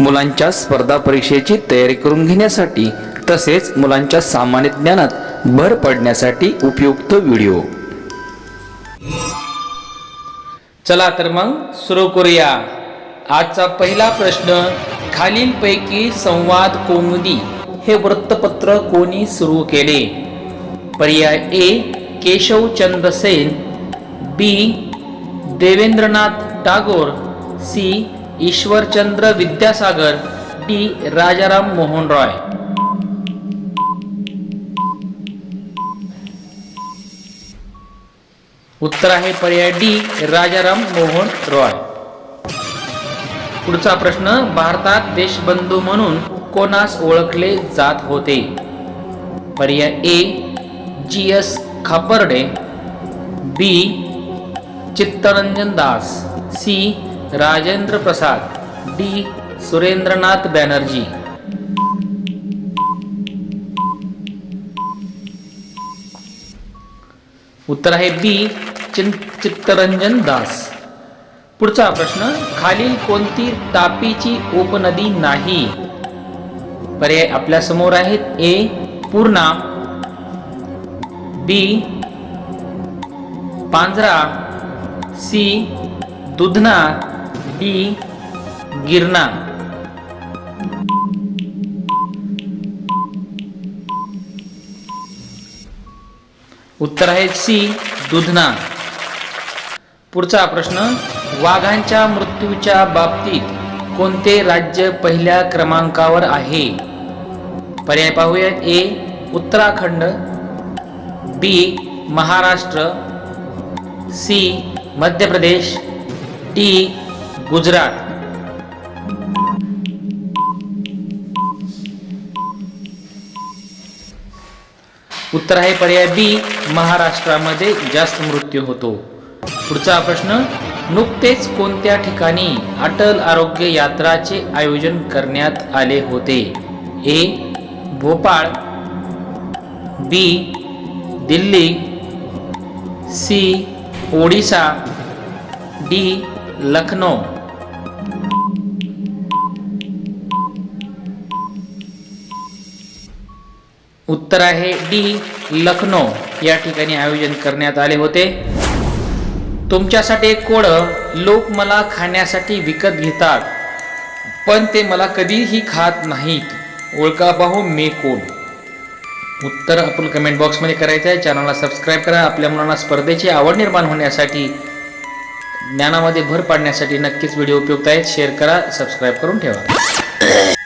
मुलांच्या स्पर्धा परीक्षेची तयारी करून घेण्यासाठी तसेच मुलांच्या सामान्य ज्ञानात भर पडण्यासाठी उपयुक्त व्हिडिओ. चला तर मग सुरू करूया. आजचा पहिला प्रश्न खालीलपैकी संवाद कौमुदी हे वृत्तपत्र कोणी सुरू केले? पर्याय A Keshavchandra Sen. B Debendranath Tagore. C Ishwarchandra Vidyasagar D Rajaram Mohan Roy. उत्तर आहे पर्याय डी. राजाराम मोहन रॉय. पुढचा प्रश्न भारतात देशबंधू म्हणून कोणास ओळखले जात होते? पर्याय A. G. S. Khaparde. B. Chittaranjan Das. C. Rajendra Prasad D. Surendranath Banerjee. उत्तर आहे बी. चित्तरंजन दास. पुढचा प्रश्न खालील कोणती तापीची उपनदी नाही? पर्याय आपल्यासमोर आहेत. A. Purna. B. Panjhra. C. Dudhna D Girna. उत्तर आहे सी दुधना. पुढचा प्रश्न वाघांच्या मृत्यूच्या बाबतीत कोणते राज्य पहिल्या क्रमांकावर आहे? पर्याय पाहूया. A Uttarakhand. B Maharashtra. C Madhya Pradesh. D Gujarat. उत्तर आहे पर्याय बी महाराष्ट्रामध्ये जास्त मृत्यू होतो. पुढचा प्रश्न नुकतेच कोणत्या ठिकाणी अटल आरोग्य यात्राचे आयोजन करण्यात आले होते? A Bhopal. B Delhi. C Odisha D Lucknow. उत्तर आहे डी लखनौ. या ठिकाणी आयोजन करण्यात आले होते. तुमच्यासाठी एक कोळं लोक मला खाण्यासाठी विकत घेतात पण ते मला कधीही खात नाहीत. ओळखा पाहू मे कोण? उत्तर आपण कमेंट बॉक्समध्ये करायचं आहे चॅनलला सबस्क्राईब करा. आपल्या मुलांना स्पर्धेची आवड निर्माण होण्यासाठी ज्ञानामध्ये भर पाडण्यासाठी नक्कीच व्हिडिओ उपयुक्त आहेत. शेअर करा सबस्क्राईब करून ठेवा.